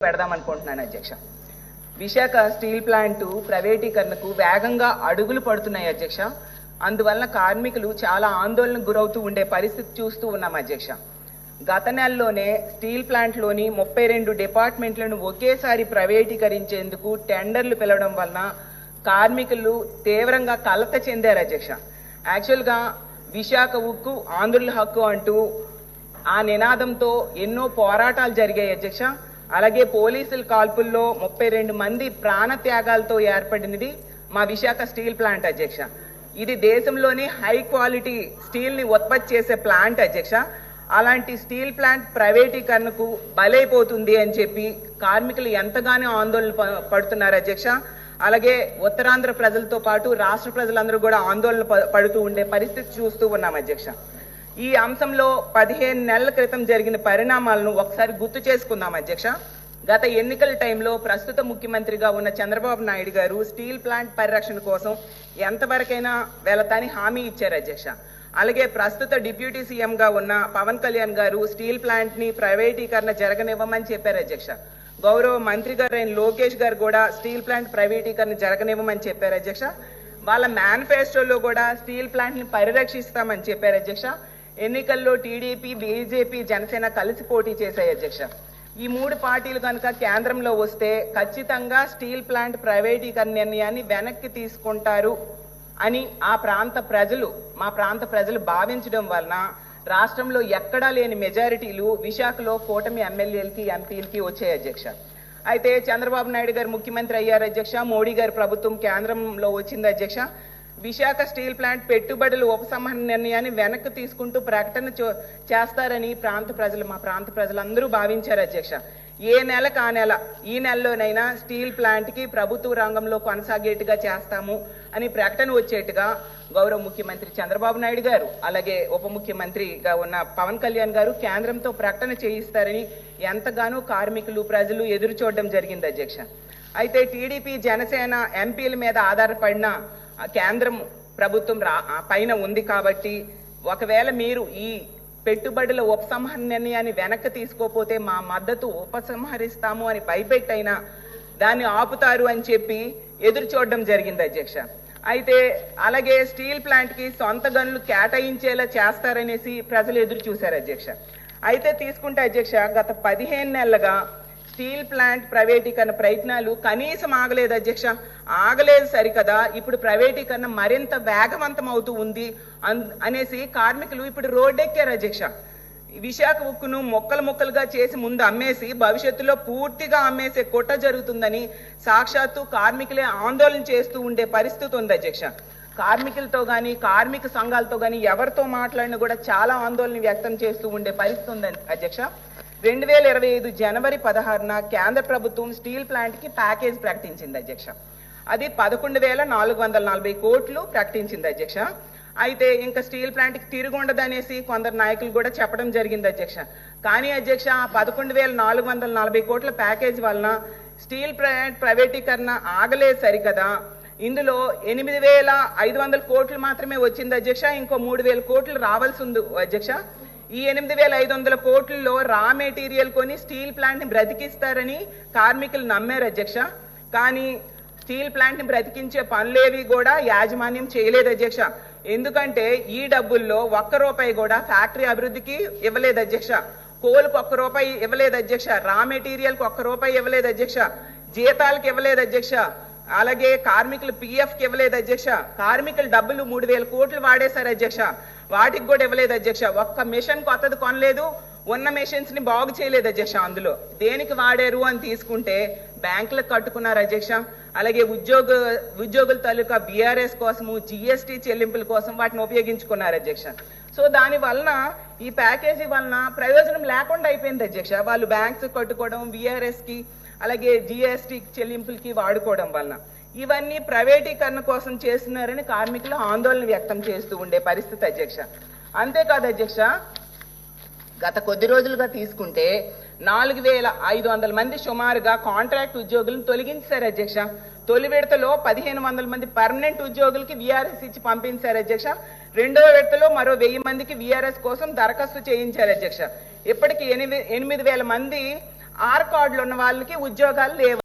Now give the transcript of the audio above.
పెడదాం అనుకుంటున్నాను అధ్యక్ష. విశాఖ స్టీల్ ప్లాంట్ ప్రైవేటీకరణకు వేగంగా అడుగులు పడుతున్నాయి అధ్యక్ష. అందువలన కార్మికులు చాలా ఆందోళనకు గురవుతూ ఉండే పరిస్థితి చూస్తూ ఉన్నాం అధ్యక్ష. గత నెలలోనే స్టీల్ ప్లాంట్లోని ముప్పై రెండు డిపార్ట్మెంట్లను ఒకేసారి ప్రైవేటీకరించేందుకు టెండర్లు పిలవడం వలన కార్మికులు తీవ్రంగా కలత చెందారు అధ్యక్ష. యాక్చువల్గా విశాఖ ఉక్కు ఆంధ్రుల హక్కు అంటూ ఆ నినాదంతో ఎన్నో పోరాటాలు జరిగాయి అధ్యక్ష. అలాగే పోలీసుల కాల్పుల్లో ముప్పై రెండు మంది ప్రాణ త్యాగాలతో ఏర్పడినది మా విశాఖ స్టీల్ ప్లాంట్ అధ్యక్ష. ఇది దేశంలోనే హై క్వాలిటీ స్టీల్ని ఉత్పత్తి చేసే ప్లాంట్ అధ్యక్ష. అలాంటి స్టీల్ ప్లాంట్ ప్రైవేటీకరణకు బలైపోతుంది అని చెప్పి కార్మికులు ఎంతగానో ఆందోళన పడుతున్నారు అధ్యక్ష. అలాగే ఉత్తరాంధ్ర ప్రజలతో పాటు రాష్ట్ర ప్రజలందరూ కూడా ఆందోళన పడుతూ ఉండే పరిస్థితి చూస్తూ ఉన్నాం అధ్యక్ష. ఈ అంశంలో పదిహేను నెలల క్రితం జరిగిన పరిణామాలను ఒకసారి గుర్తు చేసుకుందాం అధ్యక్ష. గత ఎన్నికల టైంలో ప్రస్తుత ముఖ్యమంత్రిగా ఉన్న చంద్రబాబు నాయుడు గారు స్టీల్ ప్లాంట్ పరిరక్షణ కోసం ఎంతవరకైనా వెళతాని హామీ ఇచ్చారు అధ్యక్ష. అలాగే ప్రస్తుత డిప్యూటీ సీఎం గా ఉన్న పవన్ కళ్యాణ్ గారు స్టీల్ ప్లాంట్ని ప్రైవేటీకరణ జరగనివ్వమని చెప్పారు అధ్యక్ష. గౌరవ మంత్రి గారు అయిన లోకేష్ గారు కూడా స్టీల్ ప్లాంట్ ప్రైవేటీకరణ జరగనివ్వమని చెప్పారు అధ్యక్ష. వాళ్ళ మేనిఫెస్టోలో కూడా స్టీల్ ప్లాంట్ని పరిరక్షిస్తామని చెప్పారు అధ్యక్ష. ఎన్నికల్లో టీడీపీ బీజేపీ జనసేన కలిసి పోటీ చేశాయి అధ్యక్ష. ఈ మూడు పార్టీలు కనుక కేంద్రంలో వస్తే ఖచ్చితంగా స్టీల్ ప్లాంట్ ప్రైవేటీకరణ నిర్ణయాన్ని వెనక్కి తీసుకుంటారు అని ఆ ప్రాంత ప్రజలు మా ప్రాంత ప్రజలు భావించడం వలన రాష్ట్రంలో ఎక్కడా లేని మెజారిటీలు విశాఖలో కూటమి ఎమ్మెల్యేలకి ఎంపీలకి వచ్చాయి అధ్యక్ష. అయితే చంద్రబాబు నాయుడు గారు ముఖ్యమంత్రి అయ్యారు అధ్యక్ష మోడీ గారు ప్రభుత్వం కేంద్రంలో వచ్చింది అధ్యక్ష. విశాఖ స్టీల్ ప్లాంట్ పెట్టుబడులు ఉపసంహరణ నిర్ణయాన్ని వెనక్కి తీసుకుంటూ ప్రకటన చేస్తారని ప్రాంత ప్రజలు మా ప్రాంత ప్రజలందరూ భావించారు అధ్యక్ష. ఏ నెలకు ఆ నెల ఈ నెలలోనైనా స్టీల్ ప్లాంట్కి ప్రభుత్వ రంగంలో కొనసాగేట్టుగా చేస్తాము అని ప్రకటన వచ్చేట్టుగా గౌరవ ముఖ్యమంత్రి చంద్రబాబు నాయుడు గారు అలాగే ఉప ముఖ్యమంత్రిగా ఉన్న పవన్ కళ్యాణ్ గారు కేంద్రంతో ప్రకటన చేయిస్తారని ఎంతగానో కార్మికులు ప్రజలు ఎదురు చూడడం జరిగింది అధ్యక్ష. అయితే టీడీపీ జనసేన ఎంపీల మీద ఆధారపడిన కేంద్రం ప్రభుత్వం రా- పైన ఉంది కాబట్టి ఒకవేళ మీరు ఈ పెట్టుబడుల ఉపసంహర నిర్ణయాన్ని వెనక్కి తీసుకోపోతే మా మద్దతు ఉపసంహరిస్తాము అని భయపెట్టైనా దాన్ని ఆపుతారు అని చెప్పి ఎదురు చూడడం జరిగింది అధ్యక్ష. అయితే అలాగే స్టీల్ ప్లాంట్కి సొంత గనులు కేటాయించేలా చేస్తారనేసి ప్రజలు ఎదురు చూశారు అధ్యక్ష. అయితే తీసుకుంటే అధ్యక్ష గత పదిహేను నెలలుగా స్టీల్ ప్లాంట్ ప్రైవేటీకరణ ప్రయత్నాలు కనీసం ఆగలేదు అధ్యక్ష. ఆగలేదు సరికదా. ఇప్పుడు ప్రైవేటీకరణ మరింత వేగవంతం అవుతూ ఉంది అన్- అనేసి కార్మికులు ఇప్పుడు రోడ్డెక్కారు అధ్యక్ష. విశాఖ ఉక్కును మొక్కలు మొక్కలుగా చేసి ముందు అమ్మేసి భవిష్యత్తులో పూర్తిగా అమ్మేసే కుట్ర జరుగుతుందని సాక్షాత్తు కార్మికులే ఆందోళన చేస్తూ ఉండే పరిస్థితి ఉంది అధ్యక్ష. కార్మికులతో కానీ కార్మిక సంఘాలతో కానీ ఎవరితో మాట్లాడినా కూడా చాలా ఆందోళన వ్యక్తం చేస్తూ ఉండే పరిస్థితి ఉంది అధ్యక్ష. రెండు వేల ఇరవై ఐదు జనవరి పదహారున కేంద్ర ప్రభుత్వం స్టీల్ ప్లాంట్కి ప్యాకేజ్ ప్రకటించింది అధ్యక్ష. అది పదకొండు వేల నాలుగు వందల నలభై కోట్లు ప్రకటించింది అధ్యక్ష. అయితే ఇంకా స్టీల్ ప్లాంట్కి తిరిగి తిరుగుండదు అనేసి కొందరు నాయకులు కూడా చెప్పడం జరిగింది అధ్యక్ష. కానీ అధ్యక్ష ఆ పదకొండు వేల నాలుగు వందల నలభై కోట్ల ప్యాకేజ్ వలన స్టీల్ ప్లాంట్ ప్రైవేటీకరణ ఆగలేదు సరికదా ఇందులో ఎనిమిది వేల ఐదు వందల కోట్లు మాత్రమే వచ్చింది అధ్యక్ష. ఇంకో మూడు వేల కోట్లు రావాల్సి ఉంది అధ్యక్ష. ఈ ఎనిమిది వేల ఐదు వందల కోట్లలో రా మెటీరియల్ కొని స్టీల్ ప్లాంట్ని బ్రతికిస్తారని కార్మికులు నమ్మారు అధ్యక్ష. కానీ స్టీల్ ప్లాంట్ని బ్రతికించే పనులేవి కూడా యాజమాన్యం చేయలేదు అధ్యక్ష. ఎందుకంటే ఈ డబ్బుల్లో ఒక్క రూపాయి కూడా ఫ్యాక్టరీ అభివృద్ధికి ఇవ్వలేదు అధ్యక్ష. కోల్కి ఒక్క రూపాయి ఇవ్వలేదు అధ్యక్ష. రా మెటీరియల్కి ఒక్క రూపాయి ఇవ్వలేదు అధ్యక్ష. జీతాలకు ఇవ్వలేదు అధ్యక్ష. అలాగే కార్మికులు పిఎఫ్కి ఇవ్వలేదు అధ్యక్ష. కార్మికుల డబ్బులు మూడు వేల కోట్లు వాడేశారు అధ్యక్ష. వాటికి కూడా ఇవ్వలేదు అధ్యక్ష. ఒక్క మిషన్ కొత్తది కొనలేదు. ఉన్న మిషన్స్ని బాగు చేయలేదు అధ్యక్ష అందులో. దేనికి వాడారు అని తీసుకుంటే బ్యాంకులకు కట్టుకున్నారు అధ్యక్ష. అలాగే ఉద్యోగ ఉద్యోగుల తాలూకా బీఆర్ఎస్ కోసము జిఎస్టి చెల్లింపుల కోసం వాటిని ఉపయోగించుకున్నారు అధ్యక్ష. సో దాని వలన ఈ ప్యాకేజీ వలన ప్రయోజనం లేకుండా అయిపోయింది అధ్యక్ష. వాళ్ళు బ్యాంక్స్ కట్టుకోవడం బీఆర్ఎస్కి కి అలాగే జిఎస్టి చెల్లింపులకి వాడుకోవడం వలన. ఇవన్నీ ప్రైవేటీకరణ కోసం చేస్తున్నారని కార్మికులు ఆందోళన వ్యక్తం చేస్తూ ఉండే పరిస్థితి అధ్యక్ష. అంతేకాదు అధ్యక్ష గత కొద్ది రోజులుగా తీసుకుంటే నాలుగు వేల ఐదు వందల మంది సుమారుగా కాంట్రాక్ట్ ఉద్యోగులను తొలగించారు అధ్యక్ష. తొలి విడతలో పదిహేను వందల మంది పర్మనెంట్ ఉద్యోగులకి విఆర్ఎస్ ఇచ్చి పంపించారు అధ్యక్ష. రెండవ విడతలో మరో వెయ్యి మందికి విఆర్ఎస్ కోసం దరఖాస్తు చేయించారు అధ్యక్ష. ఇప్పటికి ఎనిమిది ఎనిమిది వేల మంది ఆర్ కార్డులు ఉన్న వాళ్ళకి ఉద్యోగాలు లేవు.